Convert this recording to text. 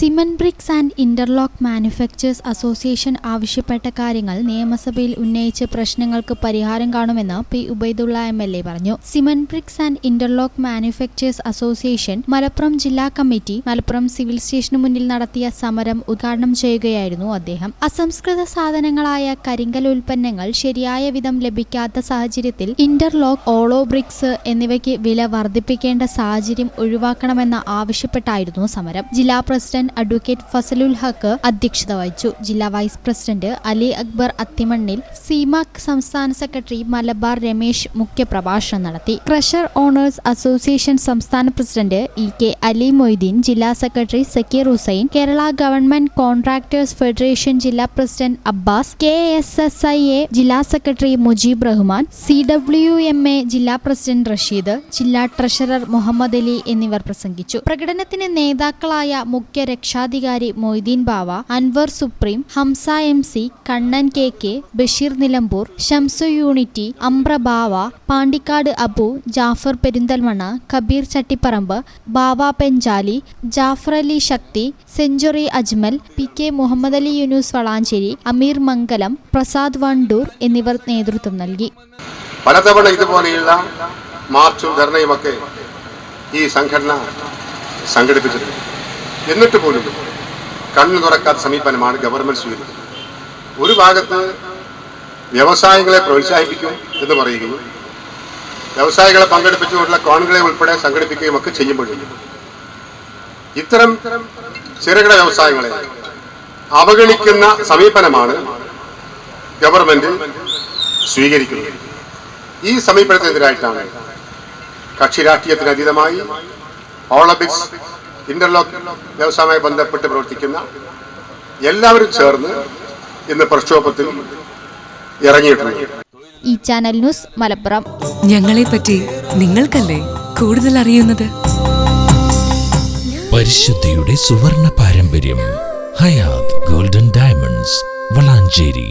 Cement bricks and interlock manufacturers association ആവശ്യപ്പെട്ട കാര്യങ്ങൾ നിയമസഭയിൽ ഉന്നയിച്ച് പ്രശ്നങ്ങൾക്ക് പരിഹാരം കാണുമെന്ന് P Ubaidulla M L A പറഞ്ഞു. Cement bricks and interlock manufacturers association Malappuram ജില്ലാ കമ്മിറ്റി മലപ്പുറം സിവിൽ സ്റ്റേഷന് മുന്നിൽ നടത്തിയ സമരം ഉദ്ഘാടനം ചെയ്യുകയായിരുന്നു അദ്ദേഹം. അസംസ്കൃത സാധനങ്ങളായ കരിങ്കൽ ഉൽപ്പന്നങ്ങൾ ശരിയായ വിധം ലഭിക്കാത്ത സാഹചര്യത്തിൽ ഇന്റർലോക്ക് ഓളോ ബ്രിക്സ് എന്നിവയ്ക്ക് വില വർദ്ധിപ്പിക്കേണ്ട സാഹചര്യം ഒഴിവാക്കണമെന്ന് ആവശ്യപ്പെട്ടായിരുന്നു സമരം. ജില്ലാ പ്രസിഡന്റ് അഡ്വക്കേറ്റ് ഫസലുൽ ഹക്ക് അധ്യക്ഷത വഹിച്ചു. ജില്ലാ വൈസ് പ്രസിഡന്റ് അലി അക്ബർ അത്തിമണ്ണിൽ സീമാക് സംസ്ഥാന സെക്രട്ടറി മലബാർ രമേശ് മുഖ്യപ്രഭാഷണം നടത്തി. ക്രഷർ ഓണേഴ്സ് അസോസിയേഷൻ സംസ്ഥാന president E K Ali Moideen ജില്ലാ secretary Zakir Hussain Kerala government contractors federation ജില്ലാ president Abbas K S S I A ജില്ലാ secretary Mujeeb Rahman C W M A ജില്ലാ president Rasheed ജില്ലാ treasurer Muhammad Ali എന്നിവർ പ്രസംഗിച്ചു. പ്രകടനത്തിന് നേതാക്കളായ മുഖ്യ രക്ഷാധികാരി Moideen Bava Anwar Supreme Hamza M C Kannan K K Basheer Nilambur Shamsu Unity Amra Bava Pandikkad Abu Jafar Perinthalmanna Kabeer Chattiparamba Bava Penchali Jafar Ali Shakthi Century Ajmal P K Muhammad Ali Yunus Valanchery Ameer Mangalam Prasad Wandoor എന്നിവർ നേതൃത്വം നൽകി. പലതവണ ഇതുപോലെയുള്ള മാർച്ചും ധർണയുമൊക്കെ ഈ സംഘടന സംഘടിപ്പിച്ചിട്ടുണ്ട്. എന്നിട്ട് പോലും കണ്ണു തുറക്കാത്ത സമീപനമാണ് ഗവൺമെന്റ് സ്വീകരിക്കുന്നത്. ഒരു ഭാഗത്ത് വ്യവസായങ്ങളെ പ്രോത്സാഹിപ്പിക്കും എന്ന് പറയുകയും വ്യവസായികളെ പങ്കെടുപ്പിച്ചുകൊണ്ടുള്ള കോൺകളെ ഉൾപ്പെടെ സംഘടിപ്പിക്കുകയും ഒക്കെ ചെയ്യുമ്പോഴും ഇത്തരം ചെറുകിട വ്യവസായങ്ങളെ അവഗണിക്കുന്ന സമീപനമാണ് ഗവൺമെന്റ് സ്വീകരിക്കുന്നത്. ഈ സമീപനത്തിനെതിരായിട്ടാണ് കക്ഷി രാഷ്ട്രീയത്തിന് അതീതമായി ഓളമ്പിക്സ് ഇന്റർലോക്ക് വ്യവസായവുമായി ബന്ധപ്പെട്ട് പ്രവർത്തിക്കുന്ന എല്ലാവരും ചേർന്ന് ഇന്ന് പ്രക്ഷോഭത്തിൽ ഇറങ്ങിയിട്ടുണ്ട്. ഈ ചാനൽ ന്യൂസ് മലപ്പുറം. ഞങ്ങളെ പറ്റി നിങ്ങൾക്കല്ലേ കൂടുതൽ അറിയുന്നത്? പരിശുദ്ധിയുടെ സുവർണ പാരമ്പര്യം ഹയാത് ഗോൾഡൻ ഡയമണ്ട്സ് വളാഞ്ചേരി.